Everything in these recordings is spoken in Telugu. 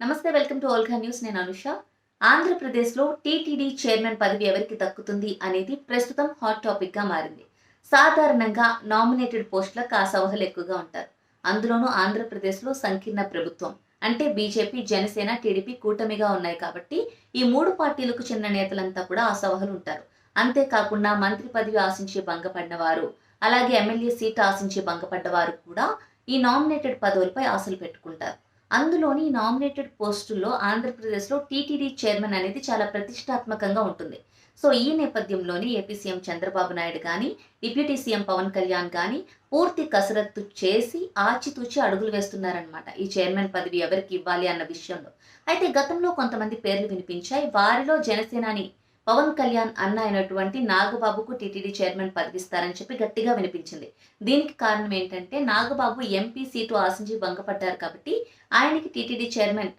నమస్తే వెల్కమ్ టు ఓల్గా న్యూస్. నేను అనుష. ఆంధ్రప్రదేశ్లో టీటీడీ చైర్మన్ పదవి ఎవరికి దక్కుతుంది అనేది ప్రస్తుతం హాట్ టాపిక్గా మారింది. సాధారణంగా నామినేటెడ్ పోస్టులకు ఆ సవహలు ఎక్కువగా ఉంటారు. అందులోనూ ఆంధ్రప్రదేశ్లో సంకీర్ణ ప్రభుత్వం అంటే బీజేపీ జనసేన టీడీపీ కూటమిగా ఉన్నాయి కాబట్టి ఈ మూడు పార్టీలకు చెందిన నేతలంతా కూడా ఆ సవహలు ఉంటారు. అంతేకాకుండా మంత్రి పదవి ఆశించి భంగపడినవారు అలాగే ఎమ్మెల్యే సీట్ ఆశించి భంగపడ్డవారు కూడా ఈ నామినేటెడ్ పదవులపై ఆశలు పెట్టుకుంటారు. అందులోని నామినేటెడ్ పోస్టుల్లో ఆంధ్రప్రదేశ్లో టీటీడీ చైర్మన్ అనేది చాలా ప్రతిష్టాత్మకంగా ఉంటుంది. సో ఈ నేపథ్యంలోనే ఏపీ సీఎం చంద్రబాబు నాయుడు కానీ డిప్యూటీ సీఎం పవన్ కళ్యాణ్ కానీ పూర్తి కసరత్తు చేసి ఆచితూచి అడుగులు వేస్తున్నారనమాట ఈ చైర్మన్ పదవి ఎవరికి ఇవ్వాలి అన్న విషయంలో. అయితే గతంలో కొంతమంది పేర్లు వినిపించాయి. వారిలో జనసేనాని పవన్ కళ్యాణ్ అన్న అయినటువంటి నాగబాబుకు టీటీడీ చైర్మన్ పదవిస్తారని చెప్పి గట్టిగా వినిపించింది. దీనికి కారణం ఏంటంటే నాగబాబు ఎంపీ సీటు ఆశించి భంగపడ్డారు కాబట్టి ఆయనకి టీటీడీ చైర్మన్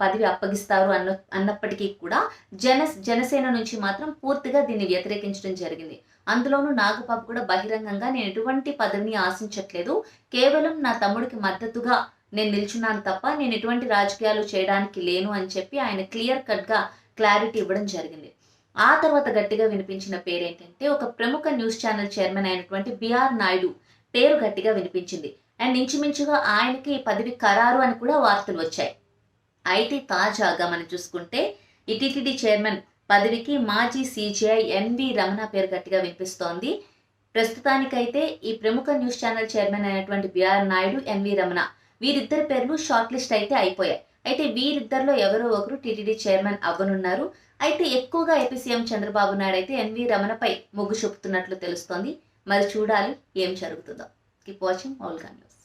పదవి అప్పగిస్తారు అన్న అన్నప్పటికీ కూడా జన జనసేన నుంచి మాత్రం పూర్తిగా దీన్ని వ్యతిరేకించడం జరిగింది. అందులోనూ నాగబాబు కూడా బహిరంగంగా నేను ఎటువంటి పదవిని ఆశించట్లేదు. కేవలం నా తమ్ముడికి మద్దతుగా నేను నిల్చున్నాను తప్ప నేను ఎటువంటి రాజకీయాలు చేయడానికి లేను అని చెప్పి ఆయన క్లియర్ కట్గా క్లారిటీ ఇవ్వడం జరిగింది. ఆ తర్వాత గట్టిగా వినిపించిన పేరేంటంటే ఒక ప్రముఖ న్యూస్ ఛానల్ చైర్మన్ అయినటువంటి బిఆర్ నాయుడు పేరు గట్టిగా వినిపించింది. అండ్ ఇంచుమించుగా ఆయనకి పదవి ఖరారు అని కూడా వార్తలు వచ్చాయి. అయితే తాజాగా మనం చూసుకుంటే ఇటీటీడీ చైర్మన్ పదవికి మాజీ సీజీఐ ఎన్వి రమణ పేరు గట్టిగా వినిపిస్తోంది. ప్రస్తుతానికైతే ఈ ప్రముఖ న్యూస్ ఛానల్ చైర్మన్ అయినటువంటి బిఆర్ నాయుడు ఎన్వి రమణ వీరిద్దరి పేర్లు షార్ట్ లిస్ట్ అయితే అయిపోయాయి. అయితే వీరిద్దరిలో ఎవరో ఒకరు టీటీడీ చైర్మన్ అవ్వనున్నారు. అయితే ఎక్కువగా ఏపీ సీఎం చంద్రబాబు నాయుడు అయితే ఎన్వి రమణపై మొగ్గు చూపుతున్నట్లు తెలుస్తోంది. మరి చూడాలి ఏం జరుగుతుందో. Keep watching all news